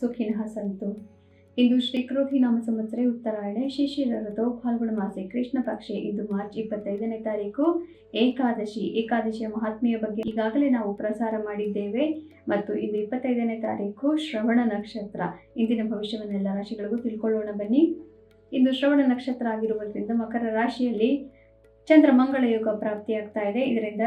ಸುಖಿನಃ ಸಂತು. ಇಂದು ಶ್ರೀ ಕ್ರೋಧಿ ನಾಮ ಸಂವತ್ಸರೆ ಉತ್ತರಾಯಣ. ಶಿಶಿರ ರಥೋ ಫಾಲ್ಗುಣ ಮಾಸೆ ಕೃಷ್ಣ ಪಕ್ಷೆ. ಇಂದು ಮಾರ್ಚ್ ಇಪ್ಪತ್ತೈದನೇ ತಾರೀಕು, ಏಕಾದಶಿ. ಏಕಾದಶಿಯ ಮಹಾತ್ಮೆಯ ಬಗ್ಗೆ ಈಗಾಗಲೇ ನಾವು ಪ್ರಸಾರ ಮಾಡಿದ್ದೇವೆ. ಮತ್ತು ಇಂದು ಇಪ್ಪತ್ತೈದನೇ ತಾರೀಕು, ಶ್ರವಣ ನಕ್ಷತ್ರ. ಇಂದಿನ ಭವಿಷ್ಯವನ್ನೆಲ್ಲ ರಾಶಿಗಳಿಗೂ ತಿಳ್ಕೊಳ್ಳೋಣ ಬನ್ನಿ. ಇಂದು ಶ್ರವಣ ನಕ್ಷತ್ರ ಆಗಿರುವುದರಿಂದ ಮಕರ ರಾಶಿಯಲ್ಲಿ ಚಂದ್ರ ಮಂಗಳ ಯೋಗ ಪ್ರಾಪ್ತಿಯಾಗ್ತಾ ಇದೆ. ಇದರಿಂದ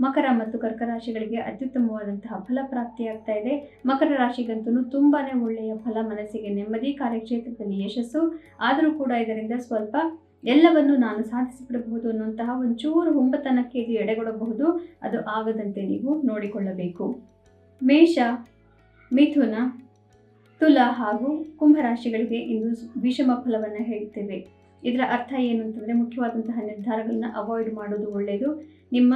ಮಕರ ಮತ್ತು ಕರ್ಕ ರಾಶಿಗಳಿಗೆ ಅತ್ಯುತ್ತಮವಾದಂತಹ ಫಲ ಪ್ರಾಪ್ತಿಯಾಗ್ತಾ ಇದೆ. ಮಕರ ರಾಶಿಗಂತೂ ತುಂಬಾನೇ ಒಳ್ಳೆಯ ಫಲ, ಮನಸ್ಸಿಗೆ ನೆಮ್ಮದಿ, ಕಾರ್ಯಕ್ಷೇತ್ರದಲ್ಲಿ ಯಶಸ್ಸು. ಆದರೂ ಕೂಡ ಇದರಿಂದ ಸ್ವಲ್ಪ ಎಲ್ಲವನ್ನು ನಾನು ಸಾಧಿಸಿಬಿಡಬಹುದು ಅನ್ನುವಂತಹ ಒಂಚೂರು ಹುಂಬತನಕ್ಕೆ ಇದು ಎಡೆಗೊಡಬಹುದು. ಅದು ಆಗದಂತೆ ನೀವು ನೋಡಿಕೊಳ್ಳಬೇಕು. ಮೇಷ, ಮಿಥುನ, ತುಲ ಹಾಗೂ ಕುಂಭರಾಶಿಗಳಿಗೆ ಇಂದು ವಿಷಮ ಫಲವನ್ನು ಹೇಳ್ತೇವೆ ಇದರ ಅರ್ಥ ಏನು ಅಂತಂದರೆ ಮುಖ್ಯವಾದಂತಹ ನಿರ್ಧಾರಗಳನ್ನು ಅವಾಯ್ಡ್ ಮಾಡೋದು ಒಳ್ಳೆಯದು ನಿಮ್ಮ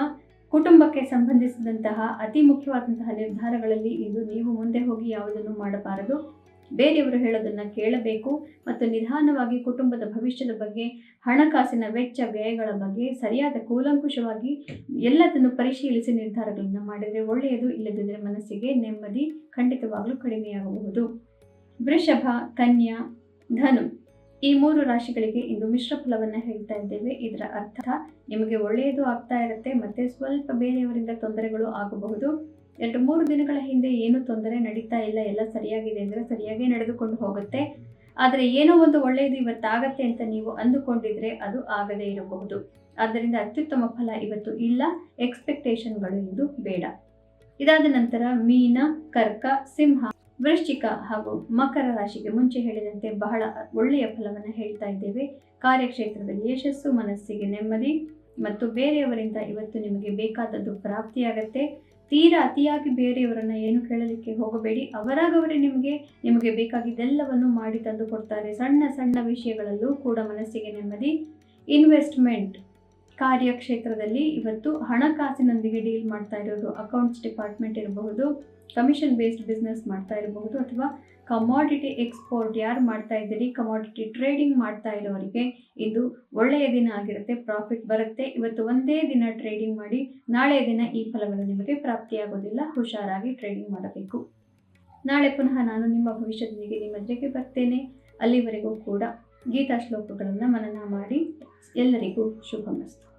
ಕುಟುಂಬಕ್ಕೆ ಸಂಬಂಧಿಸಿದಂತಹ ಅತಿ ಮುಖ್ಯವಾದಂತಹ ನಿರ್ಧಾರಗಳಲ್ಲಿ ಇದು ನೀವು ಮುಂದೆ ಹೋಗಿ ಯಾವುದನ್ನು ಮಾಡಬಾರದು. ಬೇರೆಯವರು ಹೇಳೋದನ್ನು ಕೇಳಬೇಕು ಮತ್ತು ನಿಧಾನವಾಗಿ ಕುಟುಂಬದ ಭವಿಷ್ಯದ ಬಗ್ಗೆ, ಹಣಕಾಸಿನ ವೆಚ್ಚ ವ್ಯಯಗಳ ಬಗ್ಗೆ, ಸರಿಯಾದ ಕೂಲಂಕುಷವಾಗಿ ಎಲ್ಲದನ್ನು ಪರಿಶೀಲಿಸಿ ನಿರ್ಧಾರಗಳನ್ನು ಮಾಡಿದರೆ ಒಳ್ಳೆಯದು ಇಲ್ಲದಿದ್ದರೆ ಮನಸ್ಸಿಗೆ ನೆಮ್ಮದಿ ಖಂಡಿತವಾಗಲೂ ಕಡಿಮೆಯಾಗಬಹುದು. ವೃಷಭ, ಕನ್ಯಾ, ಧನು. ಈ ಮೂರು ರಾಶಿಗಳಿಗೆ ಇಂದು ಮಿಶ್ರ ಫಲವನ್ನು ಹೇಳ್ತಾ ಇದ್ದೇವೆ. ಇದರ ಅರ್ಥ, ನಿಮಗೆ ಒಳ್ಳೆಯದು ಆಗ್ತಾ ಇರುತ್ತೆ, ಮತ್ತೆ ಸ್ವಲ್ಪ ಬೇರೆಯವರಿಂದ ತೊಂದರೆಗಳು ಆಗಬಹುದು. ಎರಡು ಮೂರು ದಿನಗಳ ಹಿಂದೆ ಏನು ತೊಂದರೆ ನಡೀತಾ ಇಲ್ಲ, ಎಲ್ಲ ಸರಿಯಾಗಿದೆ ಅಂದರೆ ಸರಿಯಾಗೇ ನಡೆದುಕೊಂಡು ಹೋಗುತ್ತೆ. ಆದರೆ ಏನೋ ಒಂದು ಒಳ್ಳೆಯದು ಇವತ್ತಾಗತ್ತೆ ಅಂತ ನೀವು ಅಂದುಕೊಂಡಿದ್ರೆ ಅದು ಆಗದೇ ಇರಬಹುದು. ಆದ್ದರಿಂದ ಅತ್ಯುತ್ತಮ ಫಲ ಇವತ್ತು ಇಲ್ಲ ಎಕ್ಸ್ಪೆಕ್ಟೇಷನ್ಗಳು ಇಂದು ಬೇಡ. ಇದಾದ ನಂತರ ಮೀನ, ಕರ್ಕ, ಸಿಂಹ ವೃಶ್ಚಿಕ ಹಾಗೂ ಮಕರ ರಾಶಿಗೆ ಮುಂಚೆ ಹೇಳಿದಂತೆ ಬಹಳ ಒಳ್ಳೆಯ ಫಲವನ್ನು ಹೇಳ್ತಾ ಇದ್ದೇವೆ. ಕಾರ್ಯಕ್ಷೇತ್ರದಲ್ಲಿ ಯಶಸ್ಸು ಮನಸ್ಸಿಗೆ ನೆಮ್ಮದಿ ಮತ್ತು ಬೇರೆಯವರಿಂದ ಇವತ್ತು ನಿಮಗೆ ಬೇಕಾದದ್ದು ಪ್ರಾಪ್ತಿಯಾಗತ್ತೆ. ತೀರಾ ಅತಿಯಾಗಿ ಬೇರೆಯವರನ್ನ ಏನು ಕೇಳಲಿಕ್ಕೆ ಹೋಗಬೇಡಿ. ಅವರಾಗವರೇ ನಿಮಗೆ ನಿಮಗೆ ಬೇಕಾಗಿದ್ದೆಲ್ಲವನ್ನು ಮಾಡಿ ತಂದು ಕೊಡ್ತಾರೆ. ಸಣ್ಣ ಸಣ್ಣ ವಿಷಯಗಳಲ್ಲೂ ಕೂಡ ಮನಸ್ಸಿಗೆ ನೆಮ್ಮದಿ. ಇನ್ವೆಸ್ಟ್ಮೆಂಟ್ ಕಾರ್ಯಕ್ಷೇತ್ರದಲ್ಲಿ ಇವತ್ತು ಹಣಕಾಸಿನೊಂದಿಗೆ ಡೀಲ್ ಮಾಡ್ತಾ ಇರೋದು ಅಕೌಂಟ್ಸ್ ಡಿಪಾರ್ಟ್ಮೆಂಟ್ ಇರಬಹುದು ಕಮಿಷನ್ ಬೇಸ್ಡ್ ಬಿಸ್ನೆಸ್ ಮಾಡ್ತಾ ಇರಬಹುದು ಅಥವಾ ಕಮಾಡಿಟಿ ಎಕ್ಸ್ಪೋರ್ಟ್ ಯಾರು ಮಾಡ್ತಾ ಇದ್ದೀರಿ ಕಮಾಡಿಟಿ ಟ್ರೇಡಿಂಗ್ ಮಾಡ್ತಾ ಇರೋರಿಗೆ ಇದು ಒಳ್ಳೆಯ ದಿನ ಆಗಿರುತ್ತೆ ಪ್ರಾಫಿಟ್ ಬರುತ್ತೆ. ಇವತ್ತು ಒಂದೇ ದಿನ ಟ್ರೇಡಿಂಗ್ ಮಾಡಿ ನಾಳೆ ದಿನ ಈ ಫಲಗಳು ನಿಮಗೆ ಪ್ರಾಪ್ತಿಯಾಗೋದಿಲ್ಲ, ಹುಷಾರಾಗಿ ಟ್ರೇಡಿಂಗ್ ಮಾಡಬೇಕು. ನಾಳೆ ಪುನಃ ನಾನು ನಿಮ್ಮ ಭವಿಷ್ಯದೊಂದಿಗೆ ನಿಮ್ಮ ಜೊತೆಗೆ ಬರ್ತೇನೆ. ಅಲ್ಲಿವರೆಗೂ ಕೂಡ ಗೀತಾ ಶ್ಲೋಕಗಳನ್ನು ಮನನ ಮಾಡಿ ಎಲ್ಲರಿಗೂ ಶುಭಮಸ್ತು